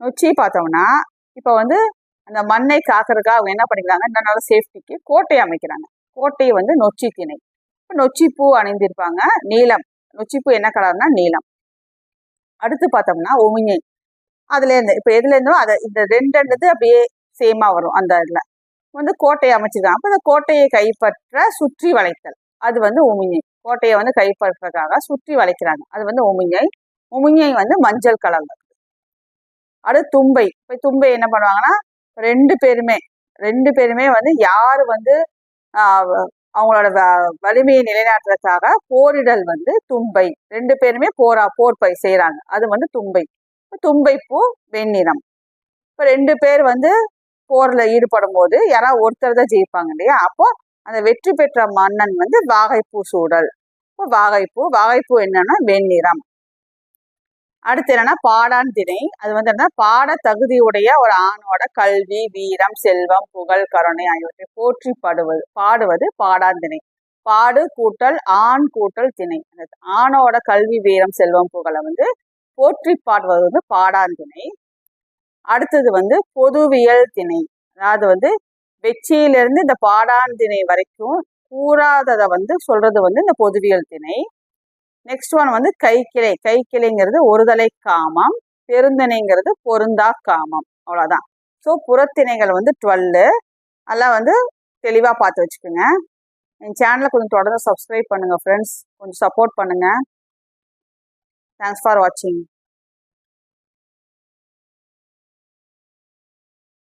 நொச்சி பார்த்தோம்னா இப்போ வந்து அந்த மண்ணை காக்கிறதுக்காக அவங்க என்ன பண்ணிக்கிறாங்க? நல்ல சேஃப்டிக்கு கோட்டை அமைக்கிறாங்க. கோட்டையை வந்து நொச்சி திணை இப்போ நொச்சிப்பூ அணிந்திருப்பாங்க. நீளம் நொச்சிப்பூ என்ன கலர்னா நீளம் அடுத்து பார்த்தோம்னா ஒமிஞை அதுலேருந்து இப்போ எதுலேருந்தோ அதை இந்த ரெண்டு அப்படியே சேமாக வரும் அந்த இதில். வந்து கோட்டையை அமைச்சிருக்காங்க. அப்போ அந்த கோட்டையை கைப்பற்ற சுற்றி வளைத்தல். அது வந்து உமிஞை கோட்டையை வந்து கைப்பற்றதுக்காக சுற்றி வளைக்கிறாங்க. அது வந்து உமிஞை உமிஞை வந்து மஞ்சள் கலர் அடுத்து தும்பை. இப்போ தும்பை என்ன பண்ணுவாங்கன்னா ரெண்டு பேருமே ரெண்டு பேருமே வந்து யார் வந்து அவங்களோட வ- வலிமையை நிலைநாட்டுறதுக்காக போரிடல் வந்து தும்பை. ரெண்டு பேருமே போரா போர் பை செய்யறாங்க அது வந்து தும்பை. தும்பை பூ வெண்ணிறம் இப்போ ரெண்டு பேர் வந்து போர்ல ஈடுபடும் போது யாராவது ஒருத்தர் தான் ஜெயிப்பாங்க இல்லையா? அப்போ அந்த வெற்றி பெற்ற மன்னன் வந்து வாகைப்பூ சூடல். இப்போ வாகைப்பூ வாகைப்பூ என்னன்னா வெண்ணிறம் அடுத்து என்னன்னா பாடான் திணை அது வந்து என்ன பாட தகுதியுடைய ஒரு ஆணோட கல்வி வீரம் செல்வம் புகழ் கருணை ஆகியவற்றை போற்றி பாடுவது பாடுவது பாடான் திணை பாடு கூட்டல் ஆண் கூட்டல் திணை. அந்த ஆணோட கல்வி வீரம் செல்வம் புகழை வந்து போற்றி பாடுவது வந்து பாடான் திணை அடுத்தது வந்து பொதுவியல் திணை. அதாவது வந்து வெற்றியிலிருந்து இந்த பாடான் திணை வரைக்கும் கூறாததை வந்து சொல்றது வந்து இந்த பொதுவியல் திணை. நெக்ஸ்ட் ஒன் வந்து கைக்கிளை. கைக்கிளைங்கிறது ஒருதலை காமம் பெருந்திணைங்கிறது பொருந்தா காமம். அவ்வளோதான் ஸோ புறத்திணைகள் வந்து டுவெல்லு அதெல்லாம் வந்து தெளிவாக பார்த்து வச்சுக்கோங்க. என் சேனலை கொஞ்சம் தொடர்ந்து சப்ஸ்கிரைப் பண்ணுங்கள் ஃப்ரெண்ட்ஸ் கொஞ்சம் சப்போர்ட் பண்ணுங்கள் தேங்க்ஸ் ஃபார் வாட்சிங்